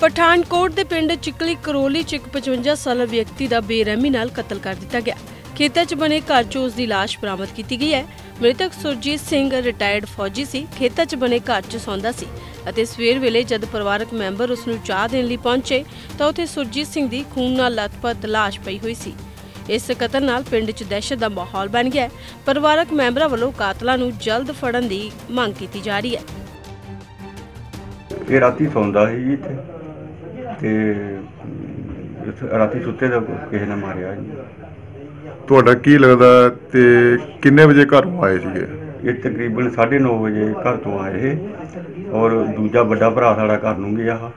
ਪਠਾਨਕੋਟ ਦੇ ਪਿੰਡ ਚਿਕਲੀ ਕਰੋਲੀ ਚ ਇੱਕ 55 ਸਾਲਾ ਵਿਅਕਤੀ ਦਾ ਬੇਰਹਿਮੀ ਨਾਲ ਕਤਲ ਕਰ ਦਿੱਤਾ ਗਿਆ। ਖੇਤਾਂ 'ਚ ਬਣੇ ਘਰ 'ਚੋਂ ਉਸ ਦੀ ਲਾਸ਼ ਬਰਾਮਦ ਕੀਤੀ ਗਈ ਹੈ। ਮ੍ਰਿਤਕ ਸੁਰਜੀਤ ਸਿੰਘ ਰਿਟਾਇਰਡ ਫੌਜੀ ਸੀ। ਖੇਤਾਂ 'ਚ ਬਣੇ ਘਰ 'ਚ ਸੌਂਦਾ ਸੀ ਅਤੇ ਸਵੇਰ ਵੇਲੇ ਜਦ ਪਰਿਵਾਰਕ ਮੈਂਬਰ ਉਸ ਨੂੰ ਚਾਹ ਦੇਣ ਲਈ ਪਹੁੰਚੇ, ਤਾਂ ਉੱਥੇ ਸੁਰਜੀਤ ਸਿੰਘ ਦੀ ਖੂਨ ਨਾਲ ਲਥਪਥ ਲਾਸ਼ ਪਈ ਹੋਈ ਸੀ। ਇਸ ਕਤਲ ਨਾਲ ਪਿੰਡ 'ਚ ਦਹਿਸ਼ਤ ਦਾ ਮਾਹੌਲ ਬਣ ਗਿਆ ਪਰਿਵਾਰਕ ਮੈਂਬਰਾਂ ਵੱਲੋਂ ਕਾਤਲਾਂ ਨੂੰ ਜਲਦ ਫੜਨ ਦੀ ਮੰਗ ਕੀਤੀ ਜਾ ਰਹੀ ਹੈ। ਇਹ ਰਾਤੀ ਸੌਂਦਾ ਸੀ ਇੱਥੇ। ਤੇ ਰਾਤੀ ਸੁੱਤੇ ਦਾ ਕਿਸੇ ਨੇ ਮਾਰਿਆ ਜੀ ਤੁਹਾਡਾ ਕੀ ਲੱਗਦਾ ਤੇ ਕਿੰਨੇ ਵਜੇ ਘਰੋਂ ਆਏ ਸੀਗੇ? ਇਹ ਤਕਰੀਬਨ 9:30 ਵਜੇ ਘਰ ਤੋਂ ਆਏ ਇਹ ਔਰ ਦੂਜਾ ਵੱਡਾ ਭਰਾ ਸਾਡਾ ਘਰ ਨੂੰ ਗਿਆ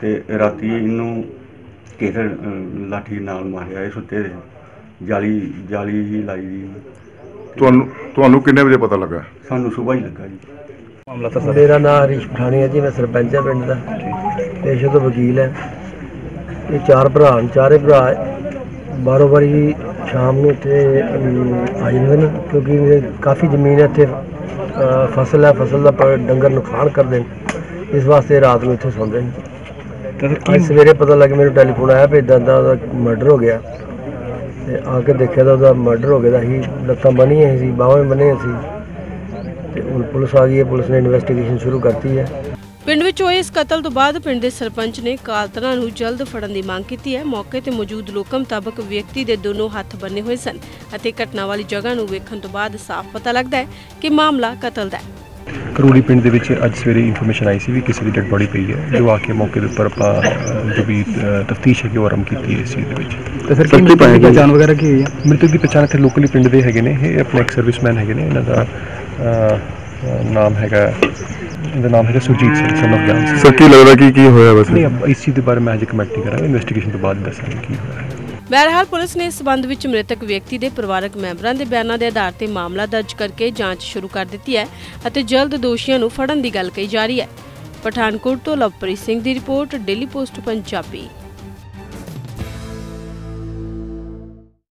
ਤੇ ਰਾਤੀ ਇਹਨੂੰ ਕਿਸੇ ਲਾਠੀ ਨਾਲ ਮਾਰਿਆ ਇਹ ਸੁੱਤੇ ਦੇ। ਜਾਲੀ ਜਾਲੀ ਹੀ ਲਾਈ ਦੀ ਤੁਹਾਨੂੰ ਤੁਹਾਨੂੰ ਕਿੰਨੇ ਵਜੇ ਪਤਾ ਲੱਗਾ? ਸਾਨੂੰ ਸਵੇਰ ਹੀ ਲੱਗਾ ਜੀ। ਮੇਰਾ ਨਾਮ ਹਰੀਸ਼ ਪਠਾਣੀ ਹੈ ਜੀ ਮੈਂ ਸਰਪੰਚ ਹਾਂ ਪਿੰਡ ਦਾ। ਪੇਸ਼ੇ ਤੋਂ ਵਕੀਲ ਹੈ। ਇਹ ਚਾਰ ਭਰਾ ਨੇ ਚਾਰੇ ਭਰਾ ਬਾਰੋ ਬਾਰੀ ਸ਼ਾਮ ਨੂੰ ਇੱਥੇ ਅਮ, ਆ ਜਾਂਦੇ ਨੇ ਕਿਉਂਕਿ ਇਹ ਕਾਫੀ ਜ਼ਮੀਨ ਹੈ ਇੱਥੇ ਅ, ਫਸਲ ਹੈ ਫਸਲ ਦਾ ਡੰਗਰ ਨੁਕਸਾਨ ਕਰਦੇ ਨੇ। ਇਸ ਵਾਸਤੇ ਰਾਤ ਨੂੰ ਇੱਥੇ ਸੌਂਦੇ ਨੇ। ਅੱਜ ਸਵੇਰੇ ਪਤਾ ਲੱਗ ਮੈਨੂੰ ਟੈਲੀਫੋਨ ਆਇਆ ਵੀ ਇਦਾਂ ਦਾ ਉਹਦਾ ਮਰਡਰ ਹੋ ਗਿਆ। ਤੇ ਆ ਕੇ ਦੇਖਿਆ ਤਾਂ ਉਹਦਾ ਮਰਡਰ ਹੋ ਗਿਆ ਦਾ ਸੀ ਲੱਤਾਂ ਬੰਨੀਆਂ ਸੀ ਬਾਹਾਂ ਵੀ ਬੰਨੀਆਂ ਸੀ। ਤੇ ਹੁਣ ਪੁਲਿਸ ਆ ਗਈ ਹੈ ਪੁਲਿਸ ਨੇ ਇਨਵੈਸਟੀਗੇਸ਼ਨ ਸ਼ੁਰੂ ਕਰਤੀ ਹੈ। ਪਿੰਡ ਵਿੱਚ ਹੋਏ ਇਸ ਕਤਲ ਤੋਂ ਬਾਅਦ ਪਿੰਡ ਦੇ ਸਰਪੰਚ ਨੇ ਕਾਤਲਾਂ ਨੂੰ ਜਲਦ ਫੜਨ ਦੀ ਮੰਗ ਕੀਤੀ ਹੈ। ਮੌਕੇ ਤੇ ਮੌਜੂਦ ਲੋਕਾਂ ਮੁਤਾਬਕ ਵਿਅਕਤੀ ਦੇ ਦੋਨੋਂ ਹੱਥ ਬੰਨੇ ਹੋਏ ਸਨ ਅਤੇ ਘਟਨਾ ਵਾਲੀ ਜਗ੍ਹਾ ਨੂੰ ਵੇਖਣ ਤੋਂ ਬਾਅਦ ਸਾਫ਼ ਪਤਾ ਲੱਗਦਾ ਹੈ ਕਿ ਮਾਮਲਾ ਕਤਲ ਦਾ ਹੈ। ਕਰੂੜੀ ਪਿੰਡ ਦੇ ਵਿੱਚ ਅੱਜ ਸਵੇਰੇ ਇਨਫੋਰਮੇਸ਼ਨ ਆਈ ਸੀ ਵੀ ਕਿਸੇ ਦੀ ਡੈੱਡ ਬੋਡੀ ਪਈ ਹੈ ਜੋ ਆ ਕੇ ਮੌਕੇ ਦੇ ਉੱਪਰ ਆਪਾਂ ਜੋ ਵੀ ਤਫਤੀਸ਼ ਹੈ ਕਿ ਉਹ ਆਰੰਭ ਕੀਤੀ ਹੈ ਇਸ ਚੀਜ਼ ਦੇ ਵਿੱਚ। ਤੇ ਸਰ ਕੀ ਮ੍ਰਿਤਕ ਦੀ ਪਛਾਣ ਵਗੈਰਾ ਕੀ ਹੋਈ ਹੈ ਮ੍ਰਿਤਕ ਦੀ ਪਛਾਣ ਇੱਥੇ ਲੋਕਲੀ ਪਿੰਡ ਦੇ ਹੈਗੇ ਨੇ ਇਹ ਆਪਣੇ ਇੱਕ ਸਰਵਿਸਮੈਨ ਹੈਗੇ ਨੇ ਇਹਨਾਂ ਦਾ ਨਾਮ ਹੈਗਾ ਇਹਦਾ ਨਾਮ ਹੈਗਾ ਸੁਰਜੀਤ ਸਿੰਘ ਸਨ of ਗਿਆਨ ਸਿੰਘ। ਸਰ ਕੀ ਲੱਗਦਾ ਕੀ ਕੀ ਹੋਇਆ ਨਹੀਂ ਵੈਸੇ ਅਬ ਇਸ ਚੀਜ਼ ਦੇ ਬਾਰੇ ਮੈਂ ਅੱਜ ਕਮੈਂਟ ਨਹੀਂ ਕਰਾਂਗਾ ਇਨਵੈਸਟੀਗੇਸ਼ਨ ਤੋਂ ਬਾਅਦ ਦੱਸਾਂਗੇ ਕੀ ਹੋਇਆ। ਹੈ ਬਹਰਹਾਲ ਪੁਲਿਸ ਨੇ ਇਸ ਸਬੰਧ ਵਿੱਚ ਮ੍ਰਿਤਕ ਵਿਅਕਤੀ ਦੇ ਪਰਿਵਾਰਕ ਮੈਂਬਰਾਂ ਦੇ ਬਿਆਨਾਂ ਦੇ ਆਧਾਰ ਤੇ ਮਾਮਲਾ ਦਰਜ ਕਰਕੇ ਜਾਂਚ ਸ਼ੁਰੂ ਕਰ ਦਿੱਤੀ ਹੈ ਅਤੇ ਜਲਦ ਦੋਸ਼ੀਆਂ ਨੂੰ ਫੜਨ ਦੀ ਗੱਲ ਕਹੀ ਜਾ ਰਹੀ ਹੈ। ਪਠਾਨਕੋਟ ਤੋਂ ਲਵਪ੍ਰੀਤ ਸਿੰਘ ਦੀ ਰਿਪੋਰਟ ਡੇਲੀ ਪੋਸਟ ਪੰਜਾਬੀ।